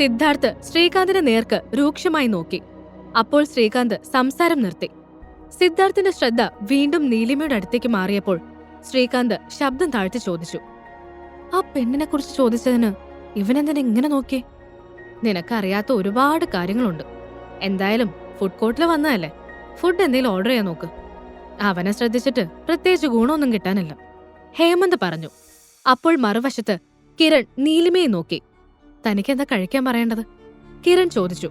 സിദ്ധാർത്ഥ് ശ്രീകാന്തിന്റെ നേർക്ക് രൂക്ഷമായി നോക്കി. അപ്പോൾ ശ്രീകാന്ത് സംസാരം നിർത്തി. സിദ്ധാർത്ഥിന്റെ ശ്രദ്ധ വീണ്ടും നീലിമയുടെ അടുത്തേക്ക് മാറിയപ്പോൾ ശ്രീകാന്ത് ശബ്ദം താഴ്ത്തി ചോദിച്ചു. ആ പെണ്ണിനെ കുറിച്ച് ചോദിച്ചതിന് ഇവനെന്തിനെ ഇങ്ങനെ നോക്കി? നിനക്കറിയാത്ത ഒരുപാട് കാര്യങ്ങളുണ്ട്. എന്തായാലും ഫുഡ് കോർട്ടിൽ വന്നതല്ലേ? ഫുഡ് എന്തെങ്കിലും ഓർഡർ ചെയ്യാൻ നോക്ക്. അവനെ ശ്രദ്ധിച്ചിട്ട് പ്രത്യേകിച്ച് ഗുണമൊന്നും കിട്ടാനില്ല. ഹേമന്ത് പറഞ്ഞു. അപ്പോൾ മറുവശത്ത് കിരൺ നീലിമയെ നോക്കി. തനിക്കെന്താ കഴിക്കാൻ പറയേണ്ടത്? കിരൺ ചോദിച്ചു.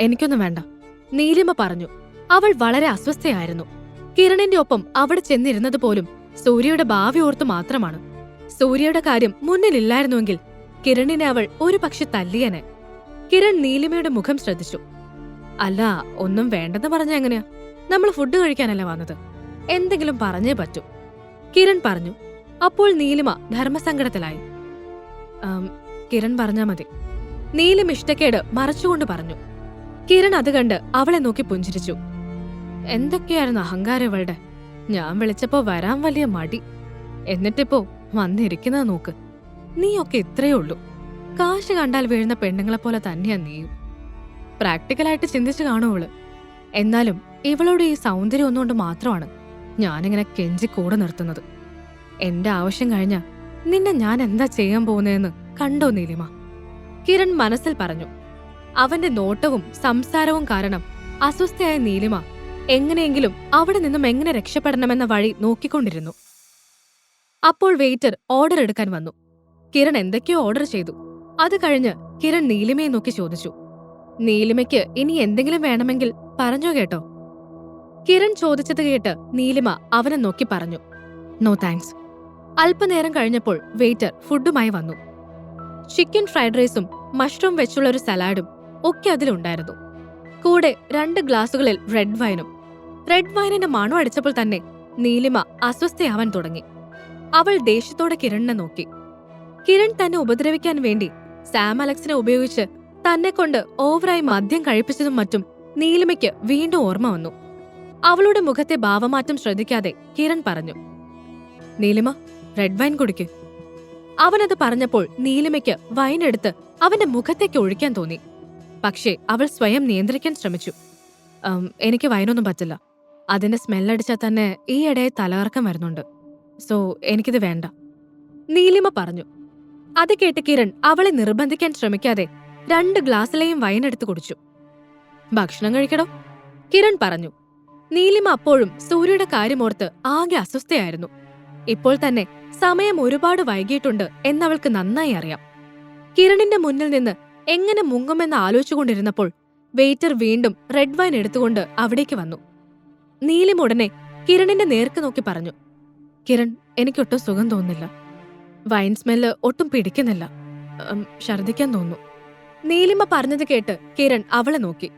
എനിക്കൊന്നും വേണ്ട നീലിമ പറഞ്ഞു. അവൾ വളരെ അസ്വസ്ഥയായിരുന്നു. കിരണിന്റെ ഒപ്പം അവിടെ ചെന്നിരുന്നത് പോലും സൂര്യയുടെ ഭാവി ഓർത്തു മാത്രമാണ്. സൂര്യയുടെ കാര്യം മുന്നിലില്ലായിരുന്നുവെങ്കിൽ കിരണിനെ അവൾ ഒരു പക്ഷെ തല്ലിയനെ. കിരൺ നീലിമയുടെ മുഖം ശ്രദ്ധിച്ചു. അല്ല ഒന്നും വേണ്ടെന്ന് പറഞ്ഞ എങ്ങനെയാ? നമ്മൾ ഫുഡ് കഴിക്കാനല്ല വന്നത്? എന്തെങ്കിലും പറഞ്ഞേ പറ്റൂ. കിരൺ പറഞ്ഞു. അപ്പോൾ നീലിമ ധർമ്മസങ്കടത്തിലായി. "ആം, കിരൺ പറഞ്ഞാ മതി. നീലം ഇഷ്ടക്കേട് മറച്ചുകൊണ്ട് പറഞ്ഞു. കിരൺ അത് കണ്ട് അവളെ നോക്കി പുഞ്ചിരിച്ചു. എന്തൊക്കെയായിരുന്നു അഹങ്കാരം ഇവളുടെ? ഞാൻ വിളിച്ചപ്പോ വരാൻ വലിയ മടി. എന്നിട്ടിപ്പോ വന്നിരിക്കുന്നത് നോക്ക്. നീയൊക്കെ ഇത്രയേ ഉള്ളൂ. കാശ് കണ്ടാൽ വീഴുന്ന പെണ്ണുങ്ങളെ പോലെ തന്നെയാ നീയും. പ്രാക്ടിക്കലായിട്ട് ചിന്തിച്ചു കാണുവൾ എന്നാലും ഇവളുടെ ഈ സൗന്ദര്യം ഒന്നുകൊണ്ട് മാത്രമാണ് ഞാനിങ്ങനെ കെഞ്ചി കൂടെ നിർത്തുന്നത്. എന്റെ ആവശ്യം കഴിഞ്ഞ നിന്നെ ഞാൻ എന്താ ചെയ്യാൻ പോകുന്നതെന്ന് കണ്ടോ നീലിമ? കിരൺ മനസ്സിൽ പറഞ്ഞു. അവന്റെ നോട്ടവും സംസാരവും കാരണം അസ്വസ്ഥയായ നീലിമ എങ്ങനെയെങ്കിലും അവിടെ നിന്നും എങ്ങനെ രക്ഷപ്പെടണമെന്ന വഴി നോക്കിക്കൊണ്ടിരുന്നു. അപ്പോൾ വെയിറ്റർ ഓർഡർ എടുക്കാൻ വന്നു. കിരൺ എന്തൊക്കെയോ ഓർഡർ ചെയ്തു. അത് കഴിഞ്ഞ് കിരൺ നീലിമയെ നോക്കി ചോദിച്ചു. നീലിമയ്ക്ക് ഇനി എന്തെങ്കിലും വേണമെങ്കിൽ പറഞ്ഞോ കേട്ടോ? കിരൺ ചോദിച്ചത് കേട്ട് നീലിമ അവനെ നോക്കി പറഞ്ഞു. നോ താങ്ക്സ് അല്പനേരം കഴിഞ്ഞപ്പോൾ വെയിറ്റർ ഫുഡുമായി വന്നു. ചിക്കൻ ഫ്രൈഡ് റൈസും മഷ്റൂം വെച്ചുള്ള ഒരു സലാഡും ഒക്കെ അതിലുണ്ടായിരുന്നു. കൂടെ രണ്ട് ഗ്ലാസുകളിൽ റെഡ് വൈനും റെഡ് വൈനിന്റെ മണം അടിച്ചപ്പോൾ തന്നെ നീലിമ അസ്വസ്ഥയാവാൻ തുടങ്ങി. അവൾ ദേഷ്യത്തോടെ കിരണിനെ നോക്കി. കിരൺ തന്നെ ഉപദ്രവിക്കാൻ വേണ്ടി സാം അലക്സിനെ ഉപയോഗിച്ച് തന്നെ കൊണ്ട് ഓവറായി മദ്യം കഴിപ്പിച്ചതും മറ്റും നീലിമയ്ക്ക് വീണ്ടും ഓർമ്മ വന്നു. അവളുടെ മുഖത്തെ ഭാവമാറ്റം ശ്രദ്ധിക്കാതെ കിരൺ പറഞ്ഞു നീലിമ റെഡ് വൈൻ കുടിക്ക്. അവനത് പറഞ്ഞപ്പോൾ നീലിമയ്ക്ക് വൈൻ എടുത്ത് അവന്റെ മുഖത്തേക്ക് ഒഴിക്കാൻ തോന്നി. പക്ഷേ അവൾ സ്വയം നിയന്ത്രിക്കാൻ ശ്രമിച്ചു. എനിക്ക് വൈനൊന്നും പറ്റില്ല. അതിന്റെ സ്മെല്ലടിച്ചാൽ തന്നെ ഈ ഇടയെ തലകറക്കം വരുന്നുണ്ട്. സോ എനിക്കിത് വേണ്ട. നീലിമ പറഞ്ഞു. അത് കേട്ട് കിരൺ അവളെ നിർബന്ധിക്കാൻ ശ്രമിക്കാതെ രണ്ട് ഗ്ലാസ്സിലെയും വൈൻ എടുത്തു കുടിച്ചു. ഭക്ഷണം കഴിക്കടോ? കിരൺ പറഞ്ഞു. നീലിമ അപ്പോഴും സൂര്യയുടെ കാര്യമോർത്ത് ആകെ അസ്വസ്ഥയായിരുന്നു. ഇപ്പോൾ തന്നെ സമയം ഒരുപാട് വൈകിയിട്ടുണ്ട് എന്നവൾക്ക് നന്നായി അറിയാം. കിരണിന്റെ മുന്നിൽ നിന്ന് എങ്ങനെ മുങ്ങുമെന്ന് ആലോചിച്ചുകൊണ്ടിരുന്നപ്പോൾ വെയിറ്റർ വീണ്ടും റെഡ് വൈൻ എടുത്തുകൊണ്ട് അവിടേക്ക് വന്നു. നീലിം ഉടനെ കിരണിന്റെ നേർക്ക് നോക്കി പറഞ്ഞു കിരൺ എനിക്കൊട്ടും സുഖം തോന്നുന്നില്ല. വൈൻ സ്മെല്ല് ഒട്ടും പിടിക്കുന്നില്ല. ഛർദിക്കാൻ തോന്നു തോന്നുന്നു. നീലിമ പറഞ്ഞത് കേട്ട് കിരൺ അവളെ നോക്കി.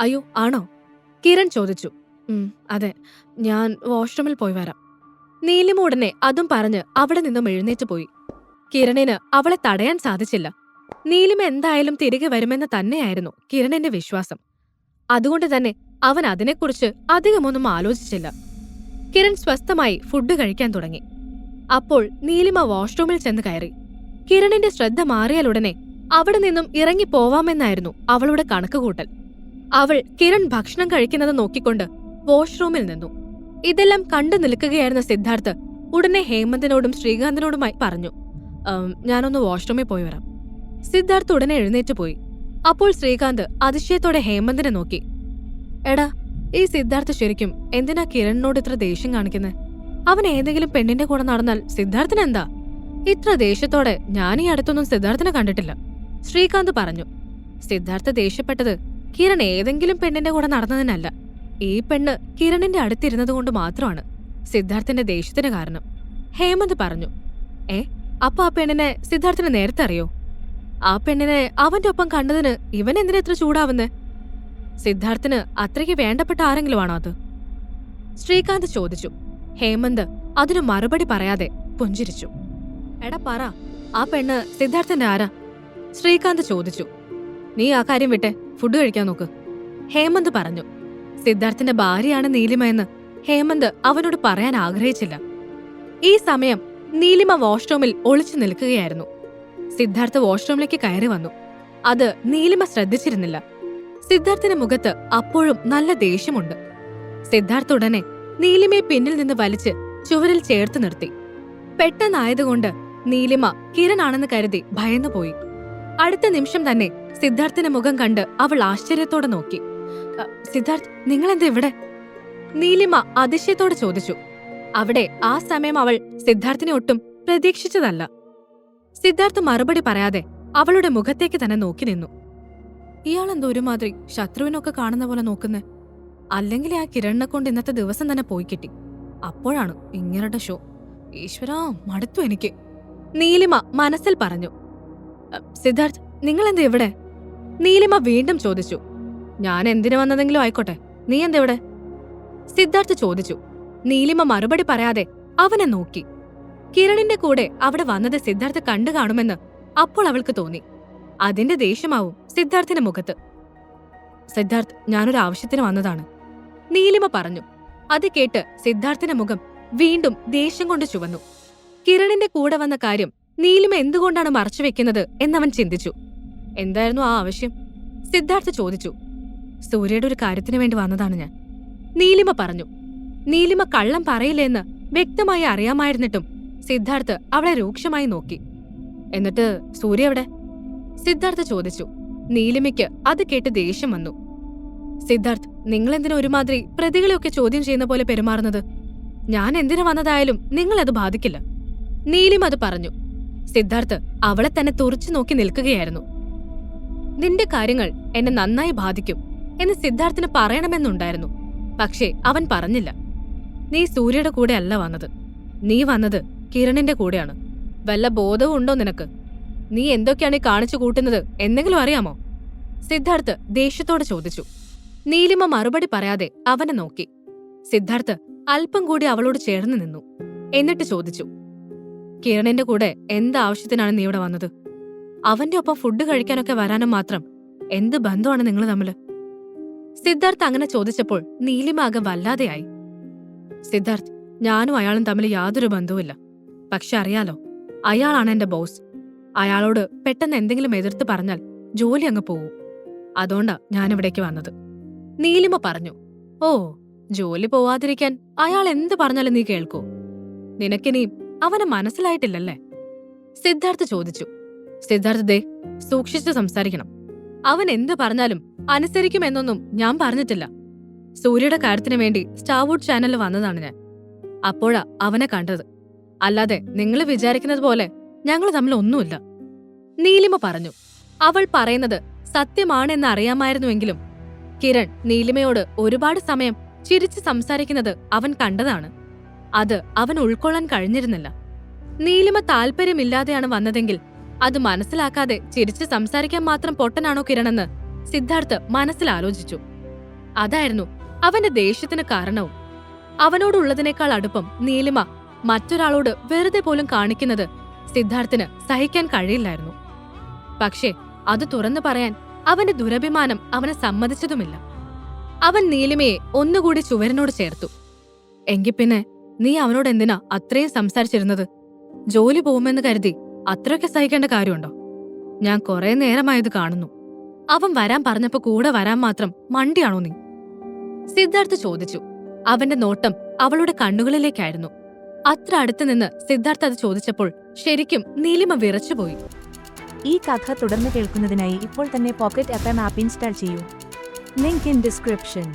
അയ്യോ ആണോ? കിരൺ ചോദിച്ചു. അതെ ഞാൻ വാഷ്റൂമിൽ പോയി വരാം. നീലിമ ഉടനെ അതും പറഞ്ഞ് അവിടെ നിന്നും എഴുന്നേറ്റ് പോയി. കിരണിന് അവളെ തടയാൻ സാധിച്ചില്ല. നീലിമ എന്തായാലും തിരികെ വരുമെന്ന് തന്നെയായിരുന്നു കിരണിന്റെ വിശ്വാസം. അതുകൊണ്ട് തന്നെ അവൻ അതിനെക്കുറിച്ച് അധികമൊന്നും ആലോചിച്ചില്ല. കിരൺ സ്വസ്ഥമായി ഫുഡ് കഴിക്കാൻ തുടങ്ങി. അപ്പോൾ നീലിമ വാഷ്റൂമിൽ ചെന്ന് കയറി. കിരണിന്റെ ശ്രദ്ധ മാറിയാലുടനെ അവിടെ നിന്നും ഇറങ്ങി പോവാമെന്നായിരുന്നു അവളുടെ കണക്കുകൂട്ടൽ. അവൾ കിരൺ ഭക്ഷണം കഴിക്കുന്നത് നോക്കിക്കൊണ്ട് വാഷ്റൂമിൽ നിന്നു. ഇതെല്ലാം കണ്ടു നിൽക്കുകയായിരുന്ന സിദ്ധാർത്ഥ് ഉടനെ ഹേമന്തിനോടും ശ്രീകാന്തിനോടുമായി പറഞ്ഞു "ഉം, ഞാനൊന്ന് വാഷ്റൂമിൽ പോയി വരാം. സിദ്ധാർത്ഥ് ഉടനെ എഴുന്നേറ്റ് പോയി. അപ്പോൾ ശ്രീകാന്ത് അതിശയത്തോടെ ഹേമന്തിനെ നോക്കി. എടാ ഈ സിദ്ധാർത്ഥ് ശരിക്കും എന്തിനാ കിരണിനോട് ഇത്ര ദേഷ്യം കാണിക്കുന്നത് അവൻ ഏതെങ്കിലും പെണ്ണിന്റെ കൂടെ നടന്നാൽ സിദ്ധാർത്ഥിന് എന്താ ഇത്ര ദേഷ്യത്തോടെ ഞാൻ ഈ അടുത്തൊന്നും സിദ്ധാർത്ഥനെ കണ്ടിട്ടില്ല. ശ്രീകാന്ത് പറഞ്ഞു സിദ്ധാർത്ഥ ദേഷ്യപ്പെട്ടത് കിരൺ ഏതെങ്കിലും പെണ്ണിന്റെ കൂടെ നടന്നതിനല്ല. ഈ പെണ്ണ് കിരണിന്റെ അടുത്തിരുന്നത് കൊണ്ട് മാത്രമാണ് സിദ്ധാർത്ഥന്റെ ദേഷ്യത്തിന് കാരണം. ഹേമന്ത് പറഞ്ഞു ഏ അപ്പൊ ആ പെണ്ണിനെ സിദ്ധാർത്ഥിന് നേരത്തെ അറിയോ? ആ പെണ്ണിനെ അവന്റെ ഒപ്പം കണ്ടതിന് ഇവൻ എന്തിനാ ഇത്ര ചൂടാവുന്നേ? സിദ്ധാർത്ഥിന് അത്രയ്ക്ക് വേണ്ടപ്പെട്ട ആരെങ്കിലും ആണോ അത്? ശ്രീകാന്ത് ചോദിച്ചു. ഹേമന്ത് അതിനു മറുപടി പറയാതെ പുഞ്ചിരിച്ചു. എടാ പറ ആ പെണ്ണ് സിദ്ധാർത്ഥന്റെ ആരാ? ശ്രീകാന്ത് ചോദിച്ചു. നീ ആ കാര്യം വിട്ടെ ഫുഡ് കഴിക്കാൻ നോക്ക്. ഹേമന്ത് പറഞ്ഞു. സിദ്ധാർത്ഥിന്റെ ഭാര്യയാണ് നീലിമ എന്ന് ഹേമന്ത് അവനോട് പറയാൻ ആഗ്രഹിച്ചില്ല. ഈ സമയം നീലിമ വാഷ്റൂമിൽ ഒളിച്ചു നിൽക്കുകയായിരുന്നു. സിദ്ധാർത്ഥ് വാഷ്റൂമിലേക്ക് കയറി വന്നു. അത് നീലിമ ശ്രദ്ധിച്ചിരുന്നില്ല. സിദ്ധാർത്ഥിന്റെ മുഖത്ത് അപ്പോഴും നല്ല ദേഷ്യമുണ്ട്. സിദ്ധാർത്ഥ് ഉടനെ നീലിമയെ പിന്നിൽ നിന്ന് വലിച്ച് ചുവരിൽ ചേർത്ത് നിർത്തി. പെട്ടെന്നായതുകൊണ്ട് നീലിമ കിരണാണെന്ന് കരുതി ഭയന്നുപോയി. അടുത്ത നിമിഷം തന്നെ സിദ്ധാർത്ഥിന്റെ മുഖം കണ്ട് അവൾ ആശ്ചര്യത്തോടെ നോക്കി. "അ, നിങ്ങൾ നിങ്ങളെന്താ ഇവിടെ? നീലിമ അതിശയത്തോടെ ചോദിച്ചു. അവിടെ ആ സമയം അവൾ സിദ്ധാർത്ഥിനെ ഒട്ടും പ്രതീക്ഷിച്ചതല്ല. സിദ്ധാർത്ഥ് മറുപടി പറയാതെ അവളുടെ മുഖത്തേക്ക് തന്നെ നോക്കി നിന്നു. ഇയാളെന്തോ ഒരുമാതിരി ശത്രുവിനൊക്കെ കാണുന്ന പോലെ നോക്കുന്നേ. അല്ലെങ്കിൽ ആ കിരണിനെ കൊണ്ട് ഇന്നത്തെ ദിവസം തന്നെ പോയി കിട്ടി. അപ്പോഴാണ് ഇങ്ങനെ ഷോ ഈശ്വരാ മടുത്തു എനിക്ക്. നീലിമ മനസ്സിൽ പറഞ്ഞു. സിദ്ധാർത്ഥ് നിങ്ങൾ എന്താ ഇവിടെ? നീലിമ വീണ്ടും ചോദിച്ചു. ഞാൻ എന്തിനു വന്നതെങ്കിലും ആയിക്കോട്ടെ. നീ എന്തെവിടെ? സിദ്ധാർത്ഥ് ചോദിച്ചു. നീലിമ മറുപടി പറയാതെ അവനെ നോക്കി. കിരണിന്റെ കൂടെ അവിടെ വന്നത് സിദ്ധാർത്ഥ് കണ്ടു കാണുമെന്ന് അപ്പോൾ അവൾക്ക് തോന്നി. അതിന്റെ ദേഷ്യമാവും സിദ്ധാർത്ഥിന്റെ മുഖത്ത്. സിദ്ധാർത്ഥ് ഞാനൊരു ആവശ്യത്തിന് വന്നതാണ്. നീലിമ പറഞ്ഞു. അത് കേട്ട് സിദ്ധാർത്ഥിന്റെ മുഖം വീണ്ടും ദേഷ്യം കൊണ്ട് ചുവന്നു. കിരണിന്റെ കൂടെ വന്ന കാര്യം നീലിമ എന്തുകൊണ്ടാണ് മറച്ചുവെക്കുന്നത് എന്നവൻ ചിന്തിച്ചു. എന്തായിരുന്നു ആ ആവശ്യം? സിദ്ധാർത്ഥ് ചോദിച്ചു. സൂര്യയുടെ ഒരു കാര്യത്തിന് വേണ്ടി വന്നതാണ് ഞാൻ. നീലിമ പറഞ്ഞു നീലിമ കള്ളം പറയില്ലെന്ന് വ്യക്തമായി അറിയാമായിരുന്നിട്ടും സിദ്ധാർത്ഥ് അവളെ രൂക്ഷമായി നോക്കി. എന്നിട്ട് സൂര്യ എവിടെ? സിദ്ധാർത്ഥ് ചോദിച്ചു നീലിമയ്ക്ക് അത് കേട്ട് ദേഷ്യം വന്നു. സിദ്ധാർത്ഥ് നിങ്ങളെന്തിനാ ഒരുമാതിരി പ്രതികളെയൊക്കെ ചോദ്യം ചെയ്യുന്ന പോലെ പെരുമാറുന്നത്? ഞാൻ എന്തിനു വന്നതായാലും നിങ്ങളത് ബാധിക്കില്ല. നീലിമ അത് പറഞ്ഞു സിദ്ധാർത്ഥ് അവളെ തന്നെ തുറച്ചു നോക്കി നിൽക്കുകയായിരുന്നു. നിന്റെ കാര്യങ്ങൾ എന്നെ നന്നായി ബാധിക്കും. എന്ന് സിദ്ധാർത്ഥിന് പറയണമെന്നുണ്ടായിരുന്നു. പക്ഷേ അവൻ പറഞ്ഞില്ല. നീ സൂര്യയുടെ കൂടെ അല്ല വന്നത്. നീ വന്നത് കിരണിന്റെ കൂടെയാണ്. വല്ല ബോധവും ഉണ്ടോ നിനക്ക്? നീ എന്തൊക്കെയാണ് കാണിച്ചു കൂട്ടുന്നത്? എന്തെങ്കിലും അറിയാമോ? സിദ്ധാർത്ഥ് ദേഷ്യത്തോടെ ചോദിച്ചു. നീലിമ മറുപടി പറയാതെ അവനെ നോക്കി. സിദ്ധാർത്ഥ് അല്പം കൂടി അവളോട് ചേർന്ന് നിന്നു. എന്നിട്ട് ചോദിച്ചു. കിരണിന്റെ കൂടെ എന്താവശ്യത്തിനാണ് നീ ഇവിടെ വന്നത്? അവന്റെ ഒപ്പം ഫുഡ് കഴിക്കാനൊക്കെ വരാനും മാത്രം എന്ത് ബന്ധമാണ് നിങ്ങൾ തമ്മിൽ? സിദ്ധാർത്ഥ് അങ്ങനെ ചോദിച്ചപ്പോൾ നീലിമ ആകെ വല്ലാതെയായി. സിദ്ധാർത്ഥ് ഞാനും അയാളും തമ്മിൽ യാതൊരു ബന്ധവുമില്ല. പക്ഷെ അറിയാലോ അയാളാണ് എന്റെ ബോസ്. അയാളോട് പെട്ടെന്ന് എന്തെങ്കിലും എതിർത്ത് പറഞ്ഞാൽ ജോലി അങ്ങ് പോവും. അതുകൊണ്ടാ ഞാനിവിടേക്ക് വന്നത്. നീലിമ പറഞ്ഞു ഓ ജോലി പോവാതിരിക്കാൻ അയാൾ എന്ത് പറഞ്ഞാലും നീ കേൾക്കൂ. നിനക്കിനി അവനെ മനസ്സിലായിട്ടില്ലല്ലേ? സിദ്ധാർത്ഥ് ചോദിച്ചു സിദ്ധാർത്ഥ് ദേ സൂക്ഷിച്ചു സംസാരിക്കണം. അവൻ എന്ത് പറഞ്ഞാലും അനുസരിക്കുമെന്നൊന്നും ഞാൻ പറഞ്ഞിട്ടില്ല. സൂര്യയുടെ കാര്യത്തിനു വേണ്ടി സ്റ്റാർവുഡ് ചാനലിൽ വന്നതാണ് ഞാൻ. അപ്പോഴാ അവനെ കണ്ടത്. അല്ലാതെ നിങ്ങൾ വിചാരിക്കുന്നത് പോലെ ഞങ്ങൾ തമ്മിൽ ഒന്നുമില്ല. നീലിമ പറഞ്ഞു അവൾ പറയുന്നത് സത്യമാണെന്ന് അറിയാമായിരുന്നുവെങ്കിലും കിരൺ നീലിമയോട് ഒരുപാട് സമയം ചിരിച്ച് സംസാരിക്കുന്നത് അവൻ കണ്ടതാണ്. അത് അവൻ ഉൾക്കൊള്ളാൻ കഴിഞ്ഞിരുന്നില്ല. നീലിമ താല്പര്യമില്ലാതെയാണ് വന്നതെങ്കിൽ അത് മനസ്സിലാക്കാതെ ചിരിച്ച് സംസാരിക്കാൻ മാത്രം പൊട്ടനാണോ കിരണെന്ന് സിദ്ധാർത്ഥ് മനസ്സിലാലോചിച്ചു. അതായിരുന്നു അവന്റെ ദേഷ്യത്തിന് കാരണവും. അവനോടുള്ളതിനേക്കാൾ അടുപ്പം നീലിമ മറ്റൊരാളോട് വെറുതെ പോലും കാണിക്കുന്നത് സിദ്ധാർത്ഥിന് സഹിക്കാൻ കഴിയില്ലായിരുന്നു. പക്ഷേ അത് തുറന്നു പറയാൻ അവന്റെ ദുരഭിമാനം അവനെ സമ്മതിച്ചതുമില്ല. അവൻ നീലിമയെ ഒന്നുകൂടി ചുവരനോട് ചേർത്തു. എങ്കിൽ പിന്നെ നീ അവനോട് എന്തിനാ അത്രയും സംസാരിച്ചിരുന്നത്? ജോലി പോകുമെന്ന് കരുതി അത്രയൊക്കെ സഹിക്കേണ്ട കാര്യമുണ്ടോ? ഞാൻ കുറെ നേരമായത് കാണുന്നു. അവൻ വരാൻ പറഞ്ഞപ്പോ കൂടെ വരാൻ മാത്രം മണ്ടിയാണോ നീ? സിദ്ധാർത്ഥ് ചോദിച്ചു. അവന്റെ നോട്ടം അവളുടെ കണ്ണുകളിലേക്കായിരുന്നു. അത്ര അടുത്ത് നിന്ന് സിദ്ധാർത്ഥ് അത് ചോദിച്ചപ്പോൾ ശരിക്കും നീലിമ വിറച്ചുപോയി. ഈ കഥ തുടർന്ന് കേൾക്കുന്നതിനായി ഇപ്പോൾ തന്നെ pocket F M app install ചെയ്യൂ. Link in description